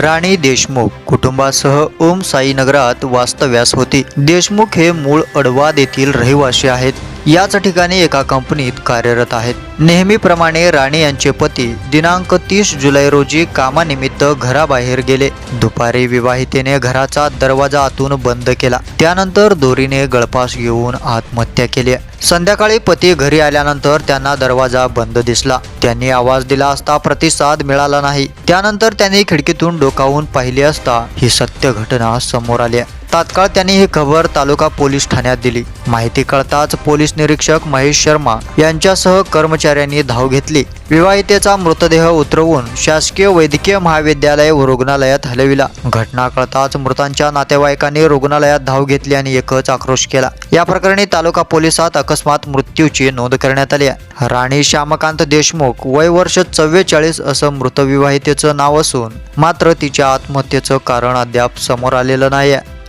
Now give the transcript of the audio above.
राणी देशमुख कुटुंबासह ओम साई नगरात वास्तव्यास होती. देशमुख हे मूळ अडवाद येथील रहिवासी आहेत. याच ठिकाणी एका कंपनीत कार्यरत आहेत. नेहमीप्रमाणे राणे यांचे पती दिनांक तीस जुलै रोजी कामानिमित्त घराबाहेर गेले. दुपारी विवाहितेने घराचा दरवाजा आतून बंद केला. त्यानंतर दोरीने गळपास घेऊन आत्महत्या केली. संध्याकाळी पती घरी आल्यानंतर त्यांना दरवाजा बंद दिसला. त्यांनी आवाज दिला असता प्रतिसाद मिळाला नाही. त्यानंतर त्यांनी खिडकीतून डोकावून पाहिली असता ही सत्य घटना समोर आली तात्काळ त्यांनी ही खबर तालुका पोलीस ठाण्यात दिली. माहिती कळताच पोलीस निरीक्षक महेश शर्मा यांच्यासह कर्मचाऱ्यांनी धाव घेतली. विवाहितेचा मृतदेह उतरवून शासकीय वैद्यकीय महाविद्यालय व रुग्णालयात हलविला. घटना कळताच मृतांच्या नातेवाईकांनी रुग्णालयात धाव घेतली आणि एकच आक्रोश केला. या प्रकरणी तालुका पोलिसात अकस्मात मृत्यूची नोंद करण्यात आली आहे. राणी श्यामकांत देशमुख वय वर्ष चव्वेचाळीस असं मृत विवाहितेचं नाव असून मात्र तिच्या आत्महत्येचं कारण अद्याप समोर आलेलं नाही आहे